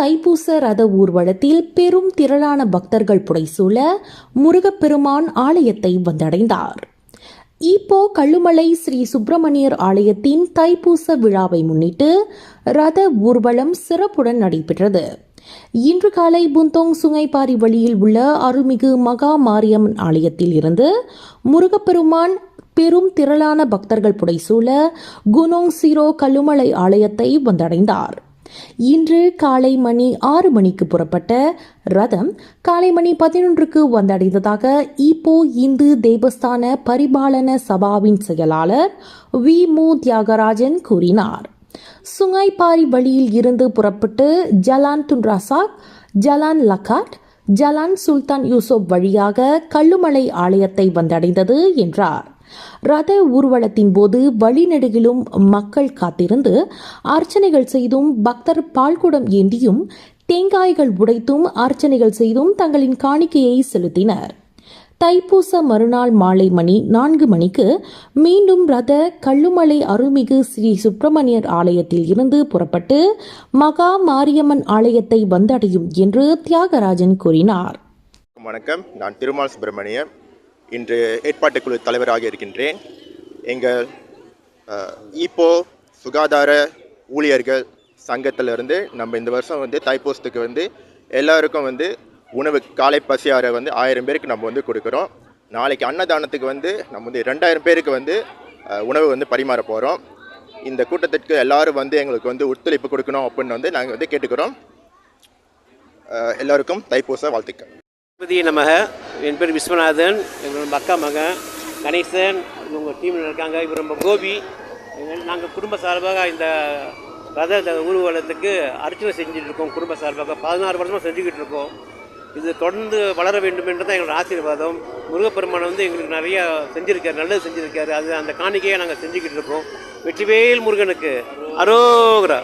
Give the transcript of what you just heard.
தைப்பூச ரத ஊர்வலத்தில் பெரும் திரளான பக்தர்கள் புடைசூழ முருகப்பெருமான் ஆலயத்தை வந்தடைந்தார். இப்போ கள்ளுமலை ஸ்ரீ சுப்பிரமணியர் ஆலயத்தின் தைப்பூச விழாவை முன்னிட்டு ரத ஊர்வலம் சிறப்புடன் நடைபெற்றது. இன்று காலை புந்தோங் சுங்கைப்பாரி வழியில் உள்ள அருள்மிகு மகா மாரியம்மன் ஆலயத்தில் இருந்து முருகப்பெருமான் பெரும் திரளான பக்தர்கள் புடைசூழ குனோங் சிரோ கல்லுமலை ஆலயத்தை வந்தடைந்தார். இன்று காலை மணி ஆறு மணிக்கு புறப்பட்ட ரதம் காலை மணி பதினொன்றுக்கு வந்தடைந்ததாக இப்போ இந்து தேவஸ்தான பரிபாலன சபாவின் செயலாளர் வி மு தியாகராஜன் கூறினார். சுங்கைப்பாரி வழியில் இருந்து புறப்பட்டு ஜலான் துன்ராசாக் ஜலான் லக்காட் ஜலான் சுல்தான் யூசுப் வழியாக கல்லுமலை ஆலயத்தை வந்தடைந்தது என்றார். ரத ஊர்வலத்தின் போது வழிநெடுகிலும் மக்கள் காத்திருந்து அர்ச்சனைகள் செய்தும் பக்தர் பால்குடம் ஏந்தியும் தேங்காய்கள் உடைத்தும் அர்ச்சனைகள் செய்தும் தங்களின் காணிக்கையை செலுத்தினர். தைப்பூச மறுநாள் மாலை மணி நான்கு மணிக்கு மீண்டும் ரத கள்ளுமலை அருள்மிகு ஸ்ரீ சுப்பிரமணியர் ஆலயத்தில் இருந்து புறப்பட்டு மகா மாரியம்மன் ஆலயத்தை வந்தடையும் என்று தியாகராஜன் கூறினார். வணக்கம். நான் திருமால் சுப்பிரமணியன். இன்று ஏற்பாட்டுக்குழு தலைவராக இருக்கின்றேன். எங்கள் இப்போ ஈப்போ சுகாதார ஊழியர்கள் சங்கத்திலிருந்து நம்ம இந்த வருஷம் வந்து தைப்பூசத்துக்கு வந்து எல்லாருக்கும் வந்து உணவு காலை பசியார வந்து ஆயிரம் பேருக்கு நம்ம வந்து கொடுக்குறோம். நாளைக்கு அன்னதானத்துக்கு வந்து நம்ம வந்து ரெண்டாயிரம் பேருக்கு வந்து உணவு வந்து பரிமாற போகிறோம் இந்த கூட்டத்திற்கு எல்லாரும் வந்து எங்களுக்கு வந்து ஒத்துழைப்பு கொடுக்கணும் அப்படின்னு வந்து நாங்கள் வந்து கேட்டுக்கிறோம். எல்லோருக்கும் தைப்பூச வாழ்த்துக்கள். நமக என் பேர் விஸ்வநாதன் எங்களோட அக்கா மகன் கணேசன் உங்கள் டீமில் இருக்காங்க. இவர் நம்ம கோபி. நாங்கள் குடும்ப சார்பாக இந்த ரத ஊர்வலத்துக்கு அர்ச்சனை செஞ்சுட்டு இருக்கோம் குடும்ப சார்பாக. பதினாறு வருஷமாக செஞ்சுக்கிட்டு இருக்கோம். இது தொடர்ந்து வளர வேண்டும் என்று தான் எங்களோட ஆசீர்வாதம். முருகப்பெருமான் வந்து எங்களுக்கு நிறைய செஞ்சுருக்காரு நல்லது செஞ்சுருக்காரு. அது அந்த காணிக்கையை நாங்கள் செஞ்சுக்கிட்டு இருக்கோம். வெற்றிவேல் முருகனுக்கு அரோகரா.